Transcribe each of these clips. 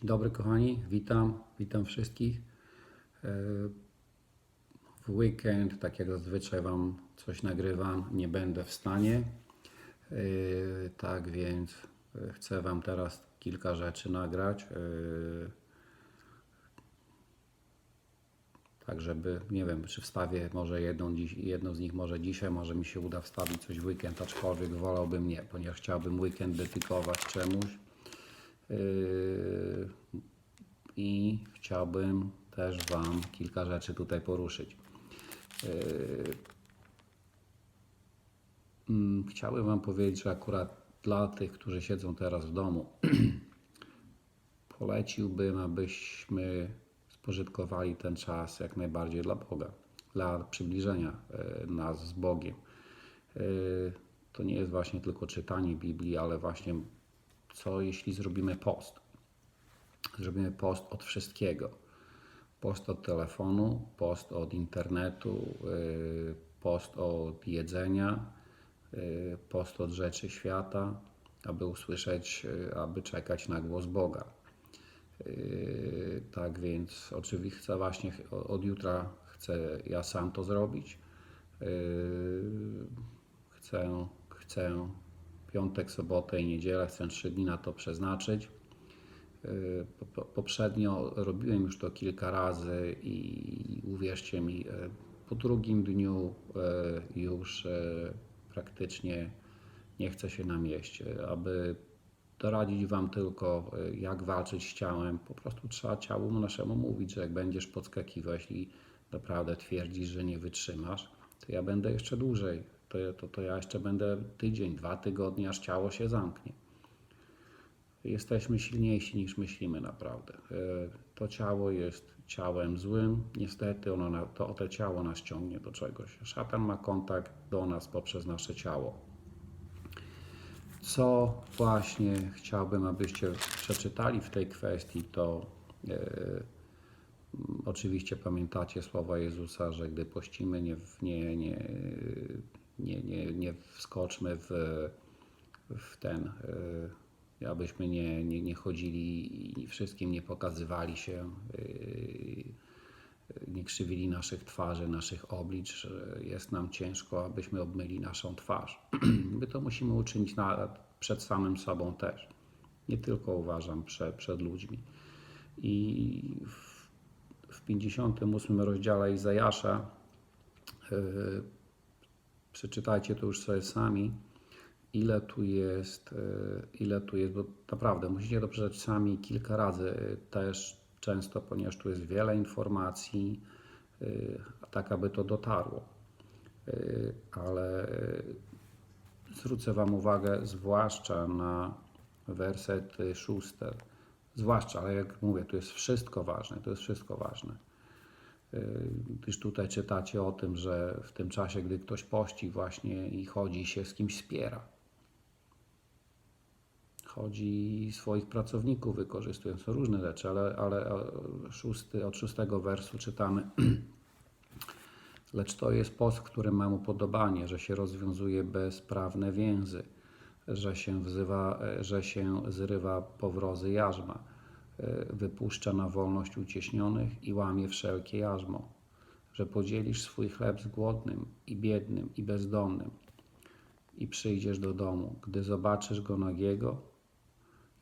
Dzień dobry kochani, witam, witam wszystkich. E, W weekend, tak jak zazwyczaj Wam coś nagrywam, nie będę w stanie. E, Tak więc e, chcę Wam teraz kilka rzeczy nagrać. Tak, żeby, nie wiem, czy wstawię może jedną, jedną z nich może dzisiaj, może mi się uda wstawić coś w weekend, aczkolwiek wolałbym nie, ponieważ chciałbym weekend dedykować czemuś. Yy, I chciałbym też Wam kilka rzeczy tutaj poruszyć. Yy, mm, Chciałbym Wam powiedzieć, że akurat dla tych, którzy siedzą teraz w domu, poleciłbym, abyśmy spożytkowali ten czas jak najbardziej dla Boga, dla przybliżenia e, nas z Bogiem. To nie jest właśnie tylko czytanie Biblii, ale właśnie co jeśli zrobimy post? Zrobimy post od wszystkiego. Post od telefonu, post od internetu, y, post od jedzenia, y, post od rzeczy świata, aby usłyszeć, y, aby czekać na głos Boga. Tak więc oczywiście właśnie od jutra chcę ja sam to zrobić. Chcę, chcę piątek, sobotę i niedzielę, chcę trzy dni na to przeznaczyć. Yy, po- po- Poprzednio robiłem już to kilka razy i uwierzcie mi, e, po drugim dniu e, już praktycznie nie chcę się namieść. Aby doradzić Wam tylko, jak walczyć z ciałem, po prostu trzeba ciału naszemu mówić, że jak będziesz podskakiwał, jeśli naprawdę twierdzisz, że nie wytrzymasz, to ja będę jeszcze dłużej. To, to, to ja jeszcze będę tydzień, dwa tygodnie, aż ciało się zamknie. Jesteśmy silniejsi niż myślimy naprawdę. E, To ciało jest ciałem złym. Niestety ono, to, to ciało nas ciągnie do czegoś. Szatan ma kontakt do nas poprzez nasze ciało. Co właśnie chciałbym, abyście przeczytali w tej kwestii, to e, oczywiście pamiętacie słowa Jezusa, że gdy pościmy, nie, nie, nie, nie, nie, nie wskoczmy w, w ten, e, abyśmy nie, nie, nie chodzili i wszystkim nie pokazywali się, e, nie krzywili naszych twarzy, naszych oblicz. Jest nam ciężko, abyśmy obmyli naszą twarz. My to musimy uczynić przed samym sobą też. Nie tylko uważam przed, przed ludźmi. I w, w 58 rozdziale Izajasza, przeczytajcie to już sobie sami, ile tu jest, yy, ile tu jest, bo naprawdę musicie to przeczytać sami kilka razy yy, też często, ponieważ tu jest wiele informacji, yy, tak aby to dotarło. Ale zwrócę Wam uwagę zwłaszcza na werset szósty. Zwłaszcza, ale jak mówię, tu jest wszystko ważne, to jest wszystko ważne. Yy, Gdyż tutaj czytacie o tym, że w tym czasie, gdy ktoś pości właśnie i chodzi się z kimś spiera. Chodzi swoich pracowników wykorzystuje. Są różne rzeczy, ale, ale szósty, od szóstego wersu czytamy Lecz to jest post, w którym mam upodobanie, że się rozwiązuje bezprawne więzy, że się, wzywa, że się zrywa powrozy jarzma, wypuszcza na wolność ucieśnionych i łamie wszelkie jarzmo, że podzielisz swój chleb z głodnym i biednym i bezdomnym i przyjdziesz do domu, gdy zobaczysz go nagiego,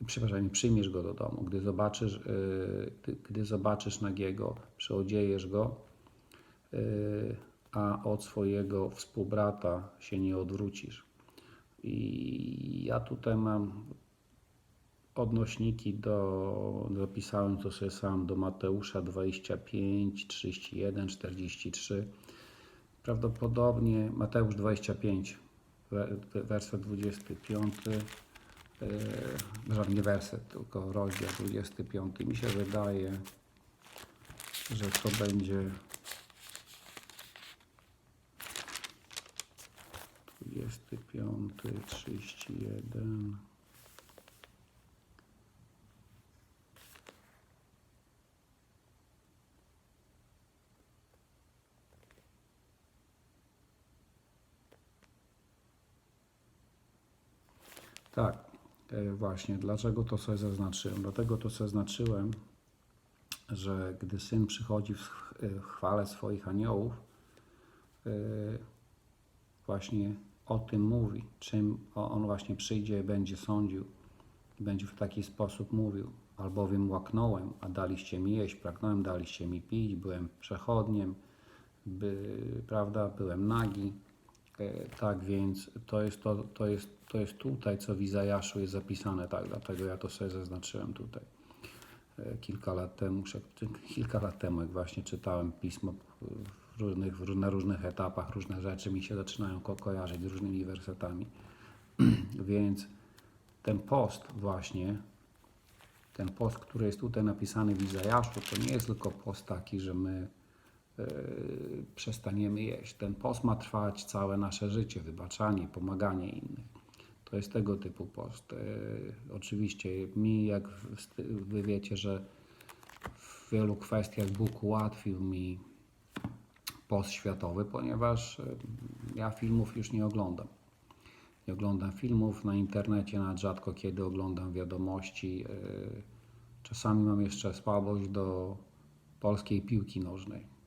i przepraszam, przyjmiesz go do domu, gdy zobaczysz, e, gdy, zobaczysz nagiego, przyodziejesz go, y, a od swojego współbrata się nie odwrócisz. I ja tutaj mam odnośniki do, dopisałem to sobie sam do Mateusza 25, 31, 43. Prawdopodobnie Mateusz 25, we- werset 25, yy, nie werset, tylko rozdział 25. Mi się wydaje, że to będzie 25, 31. Tak, E, Właśnie, dlaczego to sobie zaznaczyłem? Dlatego to sobie zaznaczyłem, że gdy Syn przychodzi w w chwale swoich aniołów, e, właśnie o tym mówi, czym On właśnie przyjdzie, będzie sądził będzie w taki sposób mówił. Albowiem łaknąłem, a daliście mi jeść, pragnąłem, daliście mi pić, byłem przechodniem, by, prawda, byłem nagi. E, Tak więc to jest, to, to, jest, to jest tutaj, co w Izajaszu jest zapisane, tak, dlatego ja to sobie zaznaczyłem tutaj. E, Kilka lat temu, kilka lat temu, jak właśnie czytałem pismo w różnych, w, na różnych etapach, różne rzeczy mi się zaczynają ko- kojarzyć z różnymi wersetami. Więc ten post właśnie, ten post, który jest tutaj napisany w Izajaszu, to nie jest tylko post taki, że my przestaniemy jeść. Ten post ma trwać całe nasze życie, wybaczanie, pomaganie innych. To jest tego typu post. E, oczywiście mi, jak wy wiecie, że w wielu kwestiach Bóg ułatwił mi post światowy, ponieważ e, ja filmów już nie oglądam. Nie oglądam filmów na internecie, nawet rzadko kiedy oglądam wiadomości. E, Czasami mam jeszcze słabość do polskiej piłki nożnej, E,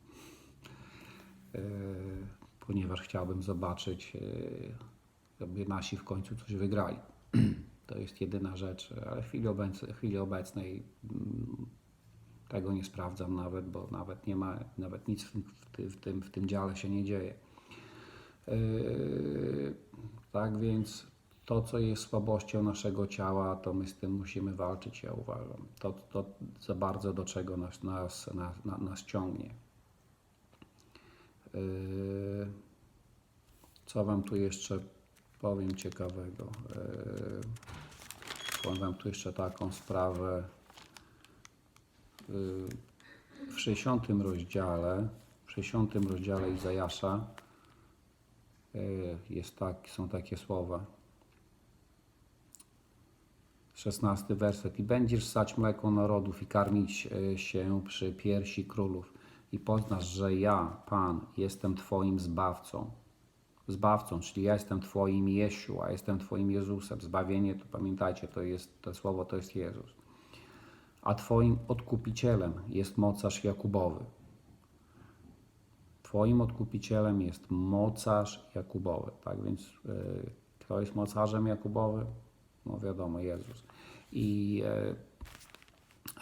ponieważ chciałbym zobaczyć, e, aby nasi w końcu coś wygrali. To jest jedyna rzecz, ale w chwili obecnej, w chwili obecnej mm, tego nie sprawdzam nawet, bo nawet nie ma, nawet nic w, w, ty- w, tym, w tym dziale się nie dzieje. Yy, Tak więc to, co jest słabością naszego ciała, to my z tym musimy walczyć, ja uważam. To, to za bardzo do czego nas, nas, nas, na- nas ciągnie. Yy, Co Wam tu jeszcze powiem ciekawego? Yy, Powiem Wam tu jeszcze taką sprawę. Yy, W 60 rozdziale, w 60 rozdziale Izajasza jest tak, są takie słowa. 16 werset. I będziesz ssać mleko narodów i karmić e, się przy piersi królów. I poznasz, że ja, Pan, jestem Twoim Zbawcą. Zbawcą, czyli ja jestem Twoim Jesiu, a jestem Twoim Jezusem. Zbawienie, to pamiętajcie, to jest, to słowo to jest Jezus. A Twoim odkupicielem jest mocarz Jakubowy. Twoim odkupicielem jest mocarz Jakubowy. Tak więc yy, kto jest mocarzem Jakubowy? No wiadomo, Jezus. I e,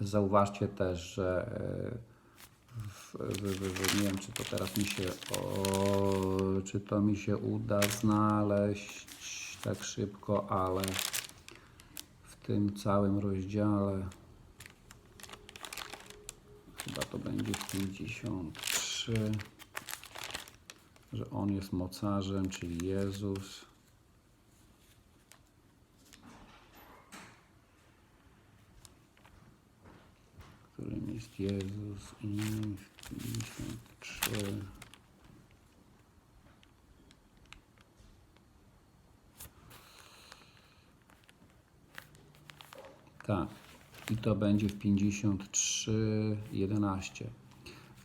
zauważcie też, że e, nie wiem, czy to teraz mi się, o, czy to mi się uda znaleźć tak szybko, ale w tym całym rozdziale chyba to będzie 53, że On jest mocarzem, czyli Jezus. którym jest Jezus i 53. Tak. I to będzie w 53, 11.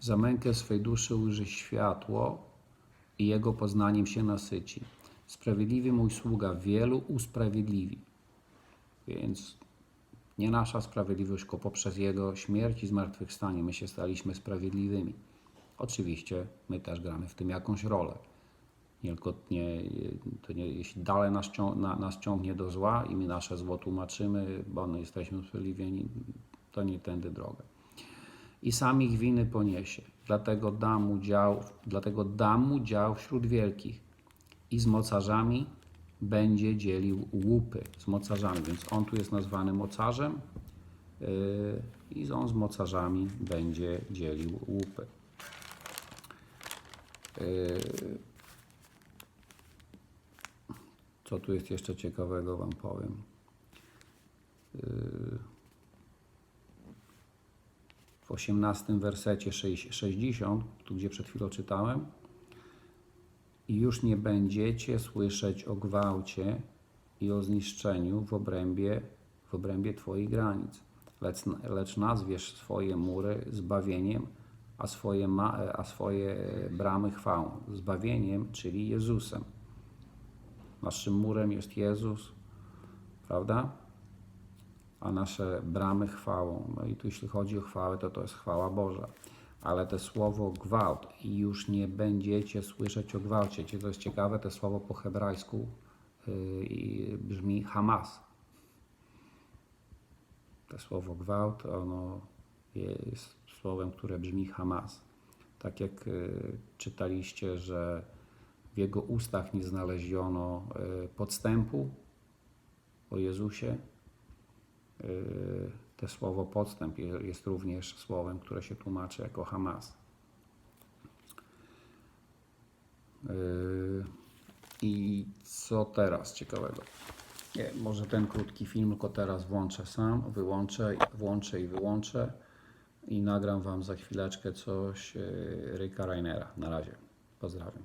Za mękę swej duszy ujrzy światło i jego poznaniem się nasyci. Sprawiedliwy mój sługa wielu usprawiedliwi. Więc nie nasza sprawiedliwość, tylko poprzez Jego śmierć i zmartwychwstanie my się staliśmy sprawiedliwymi. Oczywiście my też gramy w tym jakąś rolę. Nie tylko nie, to nie, jeśli dalej nas, cią, na, nas ciągnie do zła i my nasze zło tłumaczymy, bo my jesteśmy usprawiedliwieni, to nie tędy droga. I sam ich winy poniesie. Dlatego dam mu dział, dlatego dam mu dział wśród wielkich i z mocarzami będzie dzielił łupy z mocarzami, więc on tu jest nazwany mocarzem yy, i on z mocarzami będzie dzielił łupy. Yy, co tu jest jeszcze ciekawego, Wam powiem. Yy, w 18 wersecie 60, tu gdzie przed chwilą czytałem, i już nie będziecie słyszeć o gwałcie i o zniszczeniu w obrębie, w obrębie Twoich granic, lecz, lecz nazwiesz swoje mury zbawieniem, a swoje, ma, a swoje bramy chwałą. Zbawieniem, czyli Jezusem. Naszym murem jest Jezus, prawda? a nasze bramy chwałą. No i tu jeśli chodzi o chwałę, to to jest chwała Boża. Ale to słowo gwałt i już nie będziecie słyszeć o gwałcie. To jest ciekawe, to słowo po hebrajsku yy, brzmi Hamas. To słowo gwałt, ono jest słowem, które brzmi Hamas. Tak jak y, czytaliście, że w jego ustach nie znaleziono y, podstępu o Jezusie, y, to słowo podstęp je- jest również słowem, które się tłumaczy jako Hamas. Y, I co teraz ciekawego? Nie, może ten krótki film, tylko teraz włączę sam, wyłączę, włączę i wyłączę i nagram Wam za chwileczkę coś y, Ryka Rainera. Na razie. Pozdrawiam.